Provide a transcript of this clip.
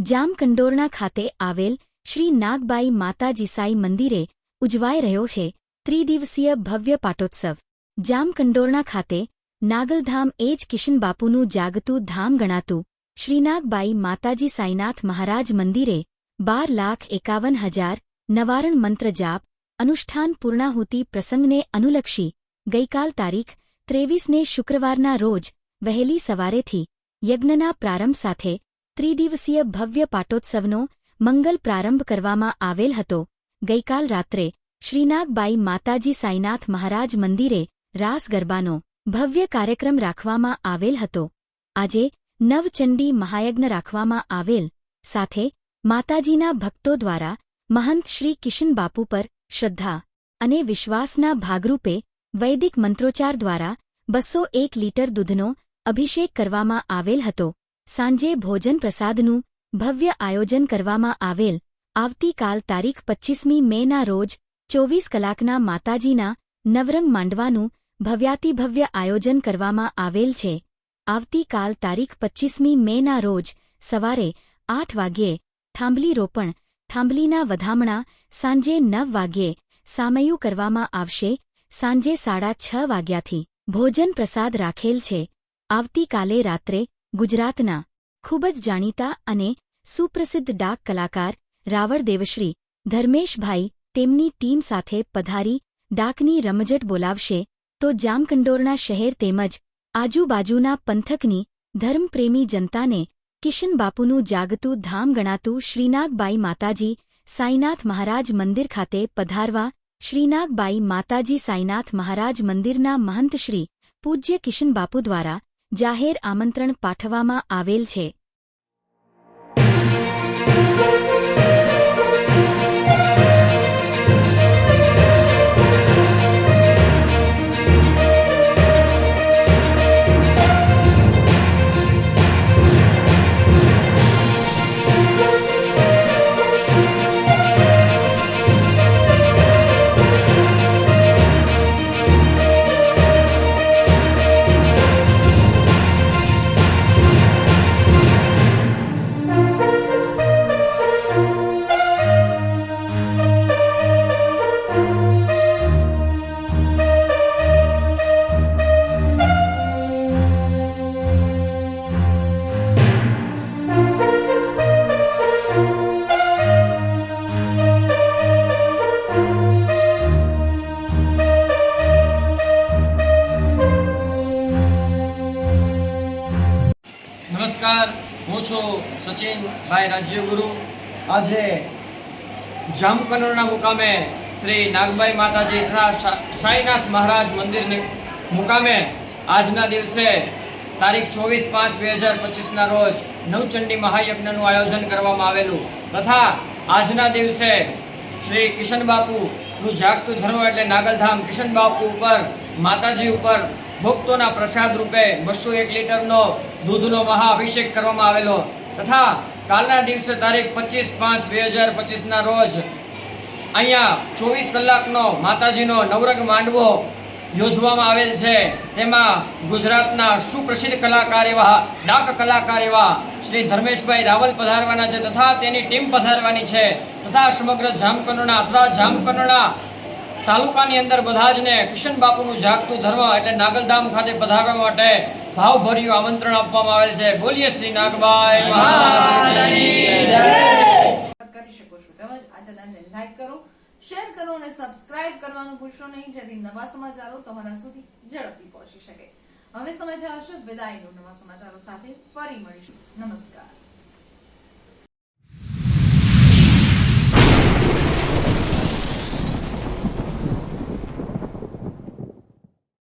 જામકંડોરણા ખાતે આવેલ શ્રી નાગબાઈ માતાજી સાઈ મંદિરે ઉજવાઈ રહ્યો છે ત્રિદિવસીય ભવ્ય પાટોત્સવ. જામકંડોરણા ખાતે નાગલધામ એ જ કિશનબાપુનું જાગતું ધામ ગણાતું શ્રીનાગબાઈ માતાજી સાઈનાથ મહારાજ મંદિરે બાર લાખ એકાવન હજાર નવારણ મંત્ર જાપ અનુષ્ઠાન પૂર્ણાહુતિ પ્રસંગને અનુલક્ષી ગઈકાલ તારીખ ત્રેવીસને શુક્રવારના રોજ વહેલી સવારેથી યજ્ઞના પ્રારંભ સાથે ત્રિદિવસીય ભવ્ય પાટોત્સવનો મંગલ પ્રારંભ કરવામાં આવેલ હતો. ગઈકાલ રાત્રે શ્રીનાગબાઈ માતાજી સાઈનાથ મહારાજ મંદિરે રાસ ગરબાનો ભવ્ય કાર્યક્રમ રાખવામાં આવેલ હતો. આજે નવચંડી મહાયજ્ઞ રાખવામાં આવેલ. સાથે માતાજીના ભક્તો દ્વારા મહંત શ્રી કિશનબાપુ પર શ્રદ્ધા અને વિશ્વાસના ભાગરૂપે વૈદિક મંત્રોચ્ચાર દ્વારા બસો એક લીટર દૂધનો અભિષેક કરવામાં આવેલ હતો. સાંજે ભોજન પ્રસાદનું ભવ્ય આયોજન કરવામાં આવેલ. આવતીકાલ તારીખ પચ્ચીસમી મેના રોજ ચોવીસ કલાકના માતાજીના નવરંગ માંડવાનું ભવ્યાતિભવ્ય આયોજન કરવામાં આવેલ છે. આવતીકાલ તારીખ પચ્ચીસમી મેના રોજ સવારે આઠ વાગ્યે થાંભલી રોપણ, થાંભલીના વધામણા સાંજે નવ વાગ્યે સામયું કરવામાં આવશે. સાંજે સાડા છ વાગ્યાથી ભોજન પ્રસાદ રાખેલ છે. આવતીકાલે રાત્રે ગુજરાતના ખૂબ જ જાણીતા અને સુપ્રસિદ્ધ ડાક કલાકાર રાવળ દેવશ્રી, ધર્મેશભાઈ, તેમની ટીમ સાથે પધારી ડાકની રમઝટ બોલાવશે તો જામકંડોરણા શહેર તેમજ આજુબાજુના પંથકની ધર્મપ્રેમી જનતાને કિશનબાપુનું જાગતું ધામ ગણાતું શ્રીનાગબાઈ માતાજી સાઈનાથ મહારાજ મંદિર ખાતે પધારવા શ્રીનાગબાઈ માતાજી સાઈનાથ મહારાજ મંદિરના મહંત શ્રી પૂજ્ય કિશનબાપુ દ્વારા જાહેર આમંત્રણ પાઠવવામાં આવેલ છે. નમસ્કાર, હું છું સચિનભાઈ રાજ્યગુરુ. આજે જામકંડોરણા મુકામે શ્રી નાગબાઈ માતાજી તથા સાંઈનાથ મહારાજ મંદિરને મુકામે આજના દિવસે તારીખ ચોવીસ પાંચ બે હજાર પચીસના રોજ નવચંડી મહાયજ્ઞનું આયોજન કરવામાં આવેલું. તથા આજના દિવસે શ્રી કિશન બાપુનું જાગતું ધર્મ એટલે નાગલધામ કિશન બાપુ ઉપર, માતાજી ઉપર ભક્તોના પ્રસાદ રૂપે બસો એક લીટરનો દૂધનો મહાઅભિષેક કરવામાં આવેલો તથા કાલના દિવસે તારીખ પચીસ પાંચ બે હજાર પચીસના રોજ અહીંયા ચોવીસ કલાકનો માતાજીનો નવરંગ માંડવો યોજવામાં આવેલ છે. તેમાં ગુજરાતના સુપ્રસિદ્ધ કલાકાર એવા ડાક કલાકાર એવા શ્રી ધર્મેશભાઈ રાવલ પધારવાના છે તથા તેની ટીમ પધારવાની છે તથા સમગ્ર જામકંડોરણા અથવા જામકંડોરણા તાલુકાની અંદર બધા જ ને કિશન બાપુનું જાગતું ધર્મ એટલે નાગલધામ ખાતે પધારવા માટે ભાવભર્યું આમંત્રણ આપવામાં આવેલ છે. બોલીએ શ્રી નાગભાઈ મહારાજની જય. કરી શકો છો. તેમજ આ ચેનલને લાઈક કરો શેર કરો અને સબસ્ક્રાઇબ કરવાનું ભૂલશો નહીં જેથી નવા સમાચારો તમારા સુધી ઝડપથી પહોંચી શકે. હવે સમય થયો છે. વિદાયનો નવા સમાચારો સાથે ફરી મળીશું. નમસ્કાર.